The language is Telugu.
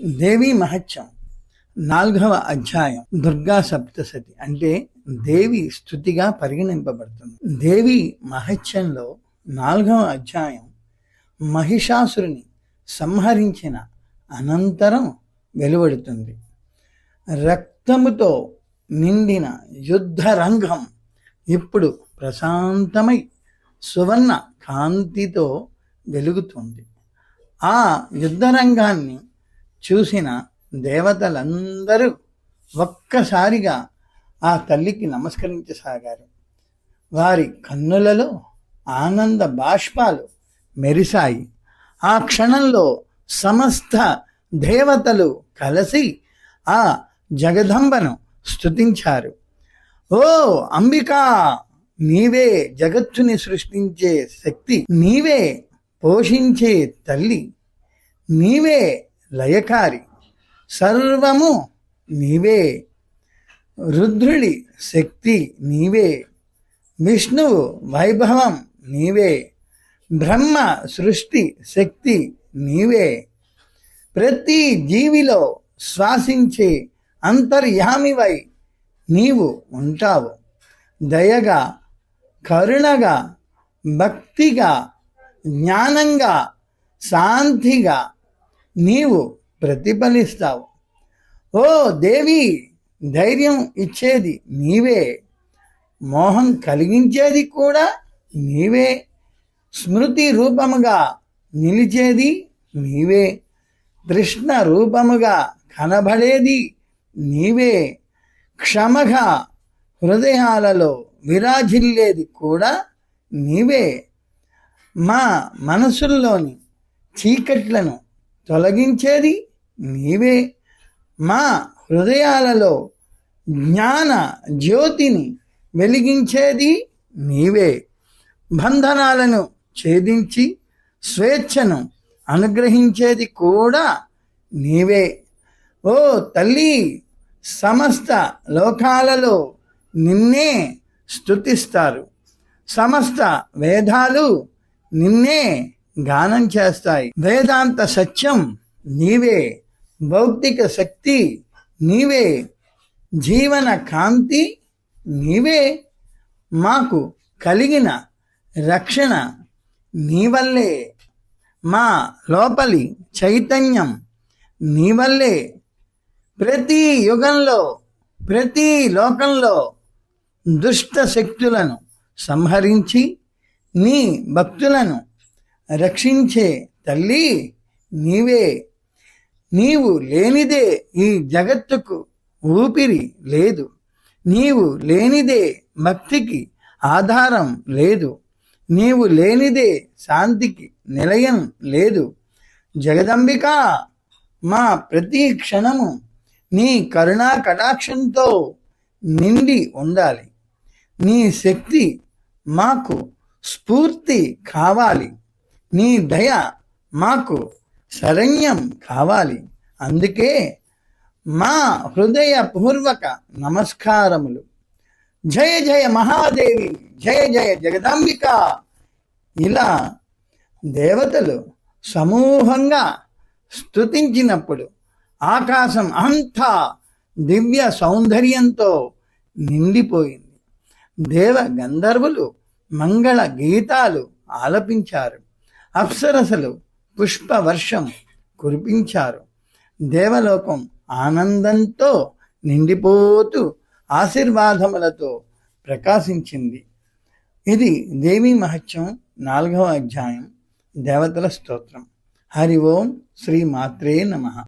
దేవి మహత్యం. నాలుగవ అధ్యాయం దుర్గా సప్తసతి అంటే దేవి స్థుతిగా పరిగణింపబడుతుంది. దేవి మహత్యంలో నాలుగవ అధ్యాయం మహిషాసురుని సంహరించిన అనంతరం వెలువడుతుంది. రక్తముతో నిండిన యుద్ధ రంగం ఇప్పుడు ప్రశాంతమై సువర్ణ కాంతితో వెలుగుతుంది. ఆ యుద్ధరంగాన్ని చూసిన దేవతలందరూ ఒక్కసారిగా ఆ తల్లికి నమస్కరించసాగారు. వారి కన్నులలో ఆనంద బాష్పాలు మెరిశాయి. ఆ క్షణంలో సమస్త దేవతలు కలిసి ఆ జగదంబను స్తుతించారు. ఓ అంబికా నీవే జగత్తుని సృష్టించే శక్తి నీవే పోషించే తల్లి నీవే లయకారి. సర్వము నీవే. రుద్రుడి శక్తి నీవే. విష్ణువు వైభవం నీవే. బ్రహ్మ సృష్టి శక్తి నీవే. ప్రతి జీవిలో శ్వాసించే అంతర్యామివై నీవు ఉంటావు. దయగా కరుణగా భక్తిగా జ్ఞానంగా శాంతిగా నీవు ప్రతిఫలిస్తావు. ఓ దేవి ధైర్యం ఇచ్చేది నీవే. మోహం కలిగించేది కూడా నీవే. స్మృతి రూపముగా నిలిచేది నీవే. కృష్ణ రూపముగా కనబడేది నీవే. క్షమగా హృదయాలలో విరాజిల్లేది కూడా నీవే. మా మనసుల్లోని చీకట్లను తొలగించేది నీవే. మా హృదయాలలో జ్ఞాన జ్యోతిని వెలిగించేది నీవే. బంధనాలను ఛేదించి స్వేచ్ఛను అనుగ్రహించేది కూడా నీవే. ఓ తల్లి సమస్త లోకాలలో నిన్నే స్తుతిస్తారు. సమస్త వేదాలు నిన్నే గానం చేస్తాయి. వేదాంత సత్యం నీవే. భౌతిక శక్తి నీవే. జీవన కాంతి నీవే. మాకు కలిగిన రక్షణ నీ వల్లే మా లోపలి చైతన్యం నీ వల్లే ప్రతి యుగంలో ప్రతి లోకంలో దుష్ట శక్తులను సంహరించి నీ భక్తులను రక్షించే తల్లి నీవే. నీవు లేనిదే ఈ జగత్తుకు ఊపిరి లేదు. నీవు లేనిదే భక్తికి ఆధారం లేదు. నీవు లేనిదే శాంతికి నిలయం లేదు. జగదంబిక మా ప్రతి క్షణము నీ కరుణా కటాక్షంతో నిండి ఉండాలి. నీ శక్తి మాకు స్ఫూర్తి కావాలి. నీ దయ మాకు శరణ్యం కావాలి. అందుకే మా హృదయపూర్వక నమస్కారములు. జయ జయ మహాదేవి జయ జయ జగదాంబిక. ఇలా దేవతలు సమూహంగా స్తుతించినప్పుడు ఆకాశం అంతా దివ్య సౌందర్యంతో నిండిపోయింది. దేవ గంధర్వులు మంగళ గీతాలు ఆలపించారు. అప్సరసలు పుష్పవర్షం కురిపించారు. దేవలోకం ఆనందంతో నిండిపోతూ ఆశీర్వాదములతో ప్రకాశించింది. ఇది దేవీ మహత్యం నాలుగవ అధ్యాయం దేవతల స్తోత్రం. హరి ఓం శ్రీ మాత్రే నమ.